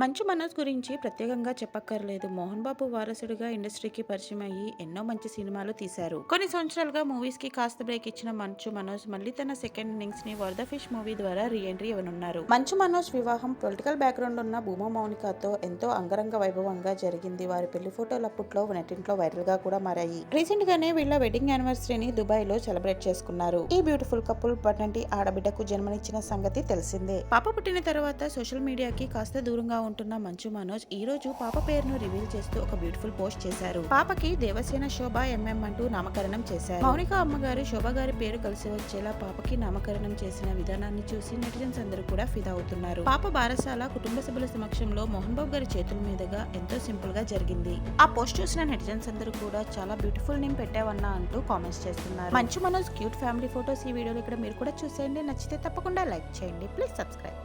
మంచు మనోజ్ గురించి ప్రత్యేకంగా చెప్పక్కర్లేదు. మోహన్ బాబు వారసుడిగా ఇండస్ట్రీకి పరిచయం అయ్యి ఎన్నో మంచి సినిమాలు తీశారు. కొన్ని సంవత్సరాలుగా మూవీస్కి కాస్త బ్రేక్ ఇచ్చిన మంచు మనోజ్ మళ్ళీ తన సెకండ్ ఇన్నింగ్స్ని వరద ఫిష్ మూవీ ద్వారా రీఎంట్రీ ఇవ్వనున్నారు. మంచు మనోజ్ వివాహం పొలిటికల్ బ్యాక్గ్రౌండ్ ఉన్న భూమా మౌనికతో ఎంతో అంగరంగ వైభవంగా జరిగింది. వారి పెళ్ళి ఫోటోలు అప్పట్లో నెట్టింట్లో వైరల్గా కూడా మారాయి. రీసెంట్ గానే వీళ్ళ వెడ్డింగ్ యానివర్సరీని దుబాయ్లో సెలబ్రేట్ చేసుకున్నారు. ఈ బ్యూటిఫుల్ కపుల్ పట్టంటి ఆడబిడ్డకు జన్మనిచ్చిన సంగతి తెలిసిందే. పాప పుట్టిన తర్వాత సోషల్ మీడియాకి కాస్త దూరంగా ఉంటున్న మంచు మనోజ్ ఈ రోజు పాప పేరును రివీల్ చేస్తూ ఒక బ్యూటిఫుల్ పోస్ట్ చేశారు. పాపకి దేవసేన శోభ ఎంఎం అంటూ నామకరణం చేశారు. మౌనిక అమ్మగారు శోభ గారి పేరు కలిసి వచ్చేలా పాపకి నామకరణం చేసిన విధానాన్ని చూసి నెటిజన్స్ అందరూ కూడా ఫిదా అవుతున్నారు. పాప బారసాల కుటుంబ సభ్యుల సమక్షంలో మోహన్ బాబు గారి చేతుల మీదుగా ఎంతో సింపుల్గా జరిగింది. ఆ పోస్ట్ చూసిన నెటిజన్స్ అందరూ కూడా చాలా బ్యూటిఫుల్ నేమ్ పెట్టావన్నా అంటూ కామెంట్స్ చేస్తున్నారు. Manchu Manoj cute family photos ఈ వీడియోలో ఇక్కడ మీరు కూడా చూసేయండి. నచ్చితే తప్పకుండా లైక్ చేయండి. Please subscribe.